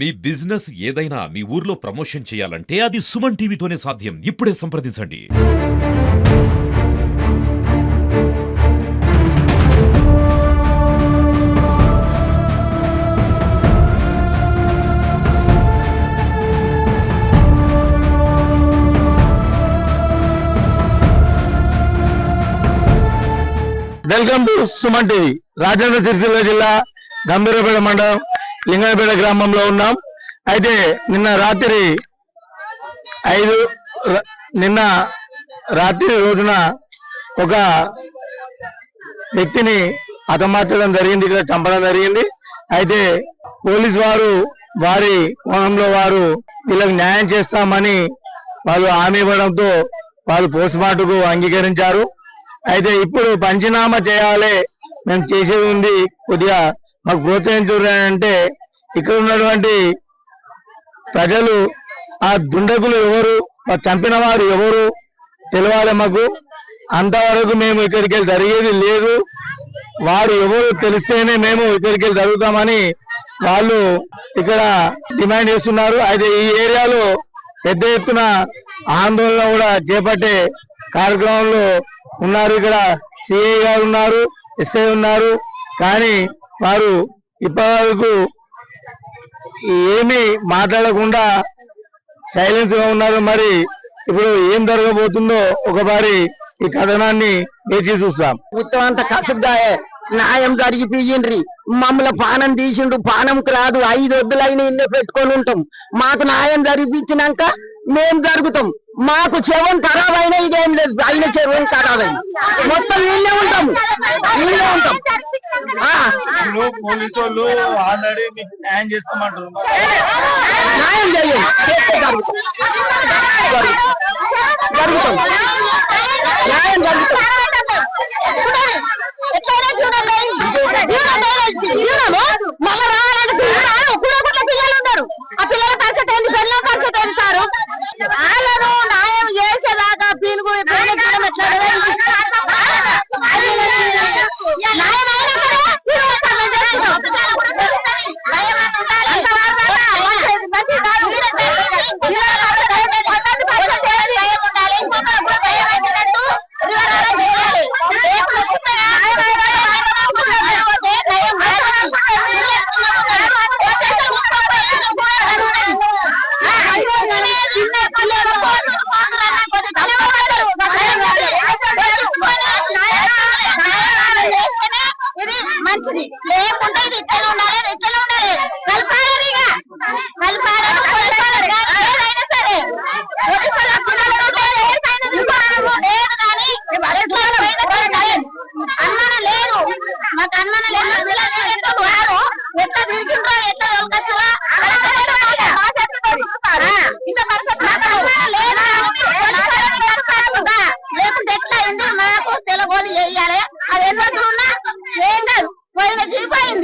మీ business ఏదైనా మీ ఊర్లో promotion చేయాలంటే అది సుమన్ టీవీతోనే సాధ్యం. ఇప్పుడే సంప్రదించండి. Welcome to Suman TV Rajendra Sircilla జిల్లా గంభీరపేట మండలం లింగనపేట గ్రామంలో ఉన్నాం. అయితే నిన్న రాత్రి ఐదు నిన్న రాత్రి రోజున ఒక వ్యక్తిని హతమార్చడం జరిగింది ఇక్కడ చంపడం జరిగింది. అయితే పోలీస్ వారు వారి కోణంలో వారు వీళ్ళకి న్యాయం చేస్తామని వాళ్ళు హామీ ఇవ్వడంతో వాళ్ళు పోస్ట్ మార్టంకు అంగీకరించారు. అయితే ఇప్పుడు పంచనామా చేయాలి. మేము చేసేది ఉంది. కొద్దిగా మాకు ప్రోత్సహించారు అంటే ఇక్కడ ఉన్నటువంటి ప్రజలు ఆ దుండగులు ఎవరు ఆ చంపిన వారు ఎవరు తెలియాలి మాకు. అంతవరకు మేము ఇక్కడికి వెళ్ళి జరిగేది లేదు. వారు ఎవరు తెలిస్తేనే మేము ఇక్కడికి వెళ్ళి జరుగుతామని వాళ్ళు ఇక్కడ డిమాండ్ చేస్తున్నారు. అయితే ఈ ఏరియాలో పెద్ద ఎత్తున ఆందోళన కూడా చేపట్టే కార్యక్రమంలో ఉన్నారు. ఇక్కడ సిఐ గారు ఉన్నారు ఎస్ఐ ఉన్నారు. కానీ వారు ఇప్పటివరకు ఏమీ మాట్లాడకుండా సైలెన్స్గా ఉన్నారు. మరి ఇప్పుడు ఏం జరగబోతుందో ఒకసారి ఈ కథనాన్ని వేచి చూస్తాం. ఉత్తమంత అంత న్యాయం జరిగిపోయిండ్రి మమ్మల్ని పానం తీసిండు పానంకు రాదు. ఐదు వద్దులైన ఇన్నే పెట్టుకొని ఉంటాం. మాకు న్యాయం జరిపించినాక మేం జరుగుతాం. మాకు చెవం ఖరాబ్ అయినా ఇదేం లేదు. అయిన చెవం ఖరాబ్ అయిన. మొత్తం వీళ్ళే ఉంటాము వీళ్ళే ఉంటాం. ఆ, పోలీసు వాళ్ళు ఆల్రెడీ మీకు న్యాయం చేస్తామంటారు న్యాయం న్యాయం ఎట్లయినా చూడండి జీవనం వేరేసి జీవనము మళ్ళీ రావాలంటే రాను కూడా కూడా పిల్లలు ఉన్నారు ఆ పిల్లల పరిస్థితి ఏంది పిల్లల పరిస్థితి ఏంది సారు వాళ్ళను న్యాయం చేసేదాకా పీనుగు పీన జీవనం ఎట్లా న్యాయం అయినా కూడా పీనుగు సమయం చేస్తున్నాం. న్యాయం ఉండాలి. అంతవరకు దాకా మంచిది కాదు. న్యాయం ఉండాలి. ఇంకొకరు కూడా భయం వేసినట్టు వివరాలు చేయాలి. రేపు ఖచ్చితంగా ఇది మంచిది. లేకుండా ఇది ఇట్లా ఉండాలి ఇట్లా ఉండాలి. కలపాలి కలపాలి కానీ ఏదైనా సరే పోలీసుల పిల్లలు ఉంటే ఏదైనా దుకాణము లేదు కానీ పోలీసుల పైన సరే అనుమానం లేదు మాకు అనుమానం లేదు మా పిల్లలు ఎట్లా వారు ఎట్లా తిరిగిండ్రో ఎట్లా దొరకచ్చువా ఇంత పరిస్థితి మాకు అనుమానం లేదు పోలీసులని కలపాలి. లేకుంటే ఎట్లా అయింది మాకు తెలగోలు చేయాలి అది ఎన్ని రోజులు ఉన్నా ఏం కాదు పోయిన జీపోయింది పోయింది అయితే సార్ సార్ మేము ఇట్లా జరుగుతుంది ఇంకొక భయం ఉండేటట్టు చేయాలి సార్ మీరు ఇంకొక భయం ఉండేటట్టు చేయాలి ఆ, అంతేగాని భయం ఉండాలి. భయం అన్నా లేదు. వాడోడు పోయినందుకు ఏస్తే ఇంకొకరు పోయి నేర్చుకుంటారు. నేర్చుకుంటారు. దుకాణంలో నాశనం చేస్తారు.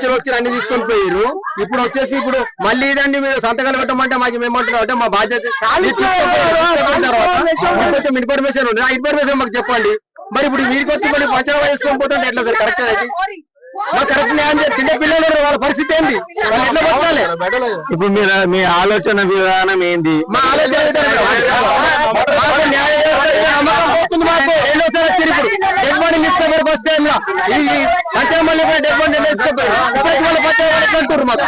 రాత్రి వచ్చి అన్ని తీసుకొని పోయారు ఇప్పుడు వచ్చేసి ఇప్పుడు మళ్ళీ ఇదండి మీరు సంతకాలు పెట్టమంటే మాకు మేమంటున్నాం. అంటే మా బాధ్యత మీరు కొంచెం ఇన్ఫర్మేషన్ ఉంది ఆ ఇన్ఫర్మేషన్ మాకు చెప్పండి. మరి ఇప్పుడు వీరికి వచ్చి మళ్ళీ పంచనామా చేసుకొని పోతుంటే ఎట్లా సార్? కరెక్ట్ అది మా కరెక్ట్ న్యాయం చిన్న పిల్లలు వాళ్ళ పరిస్థితి ఏంది? వాళ్ళు ఎట్లా బతకాలి? ఇప్పుడు మీరు మీ ఆలోచన విధానం ఏంది? మా ఆలోచన విధానం మాకు న్యాయం చేస్తారనే నమ్మకం పోతుంది మాకు రెండోసారి వచ్చారు ఇప్పుడు డెడ్ బాడీ తీసుకుపోయారు ఈ పంచనామాలు డెడ్ బాడీ తీసుకుపోయారు ఇప్పటికి వాళ్ళు పంచనామాలు అంటారు మాకు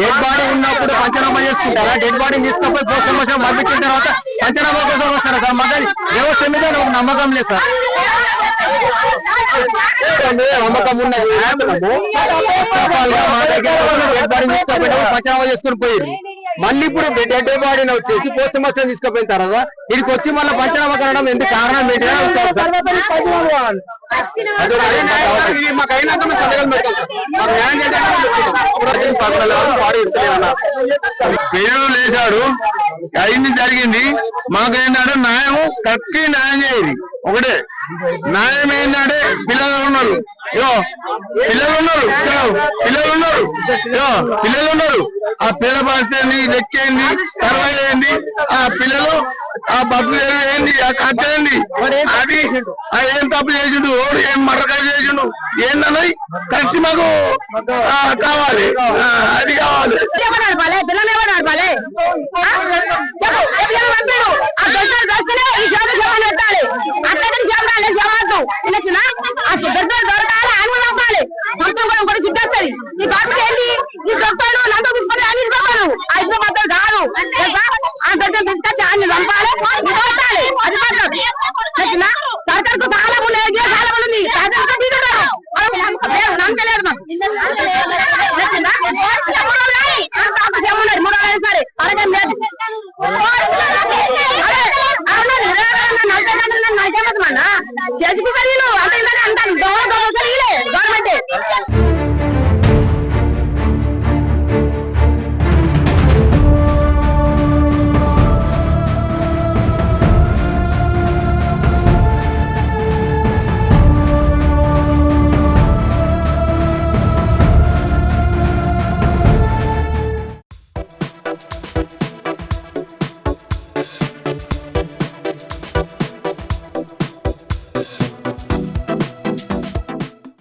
డెడ్ బాడీ ఉన్నప్పుడు పంచనామా చేసుకుంటారా డెడ్ బాడీని తీసుకుపోయి పోస్ట్ మార్టం పంపించిన తర్వాత పంచనామా కోసం వస్తారా సార్ మాకు వ్యవస్థ మీద నాకు నమ్మకం లేదు సార్ నమ్మకం ఉన్నది ఫస్ట్ ఆఫ్ ఆల్గా మా దగ్గర డెడ్ బాడీ తీసుకుపోయి పంచనామా చేసుకుని పోయారు మళ్ళీ ఇప్పుడు డెడ్ బాడీని వచ్చేసి పోస్ట్ మార్టం తీసుకుపోయిన తర్వాత ఇక్కడికి వచ్చి మళ్ళీ పంచనామా కనడం ఎందుకు కారణం ఏంటి మాకు అయినాక మేము సంతకాలు పెడతాం పేరు లేచాడు. అయింది జరిగింది. మాకు ఏంటంటే న్యాయం కట్టి న్యాయం చేయాలి ఒకటే. న్యాయం ఏంటంటే పిల్లలు ఉన్నారు. యో పిల్లలు ఉన్నారు. పిల్లలు ఉన్నారు. యో పిల్లలు ఉన్నారు. ఆ పిల్ల పరిస్థితి లెక్కేంది? తర్వాత ఏంది ఆ పిల్లలు ఆ బతులు ఏంటి ఆ కట్ట ఏంటి అది ఏం తప్పు చేసిండు? ఓడి ఏం మరకాయ చేసిండు? ఏందన్నది? కరెక్ట్ మాకు కావాలి. అది కావాలి. చెప్పు.